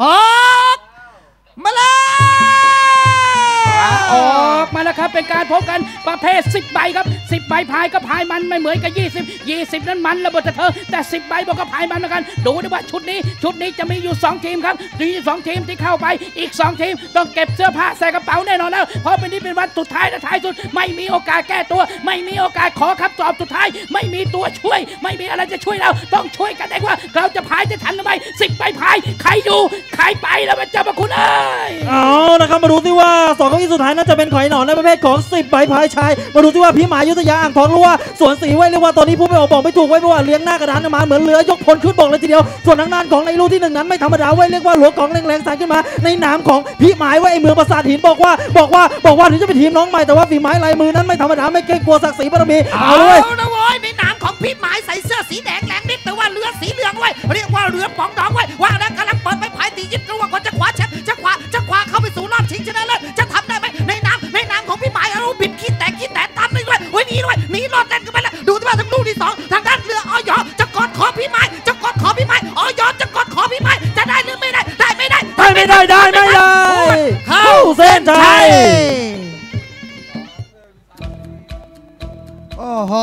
ออกมาเลยออกมาแล้วครับ เป็นการพบกันประเภท10ใบครับ 10ใบพายก็พายมันไม่เหมือนกับ20 20นั้นมันระเบิดเธอ แต่10ใบบอกก็พายมันเหมือนกันดูด้วยว่าชุดนี้ ชุดนี้จะมีอยู่2ทีมครับมีสองทีมที่เข้าไปอีก2ทีม ต้องเก็บเสื้อผ้าใส่กระเป๋าแน่นอนแล้ว เพราะเป็นนี้เป็นวันสุดท้ายและท้ายสุด ไม่มีโอกาสแก้ตัว ไม่มีโอกาสขอคำตอบสุดท้าย ไม่มีตัวช่วย ไม่มีอะไรจะช่วยเรา ต้องช่วยกันเองว่า เราจะพายจะทันหรือไม่สิบใบพายใครอยู่ใครไปแล้วมันจะมาคุณเอ้ยเอานะครับมาดูสิว่าสองเก้าอี้สุดท้ายน่าจะเป็นขอยหนอนในประเภทของ10ใบพายชายมาดูสิว่าพี่หมายุทธยาอ่างทองรู้ว่าส่วนสีไว้เรียกว่าตอนนี้ผู้ไปออกบอกไม่ถูกไว้เพราะว่าเลี้ยงหน้ากระดานมาเหมือนเรือยกพลขึ้นบกเลยทีเดียว ส่วนทางด้านของในลูกที่หนึ่งนั้นไม่ธรรมดาไว้เรียกว่าหลวงของแรงๆสายขึ้นมา ในน้ำของพี่หมายไว้ไอ้เมืองประสาทหินบอกว่าบอกว่าบอกว่าถึงจะเป็นทีมน้องใหม่แต่ว่าฝีไม้ลายมือนั้นไม่ธรรมดาไม่เกรงกลัวศักดิ์ศรีบารมีเอาเลยนะโว้ยในน้ำของพี่หมายใส่เสื้อสีแดงแรงนิดแต่ว่าเรือสีเหลืองไว้เรียกว่าเรือป๋องดองไว้ว่าแล้วกำลังเปิดไปภายตียิบกระว่าคนจะขวาแชมป์จะขวาจะขวาเข้าไปสู่รอบชิงชนะเลิศจะ รอดเต้นกันไปแล้วดูที่ว่าทางลูกที่สองทางด้านเรือออยอจะกอดขอพี่ไม้จะกอดขอพี่ไม้ออยอจะกอดขอพี่ไม้จะได้หรือไม่ได้ได้ไม่ได้ได้ไม่ได้ได้ไม่ได้เข้าเส้นชัยโอ้โห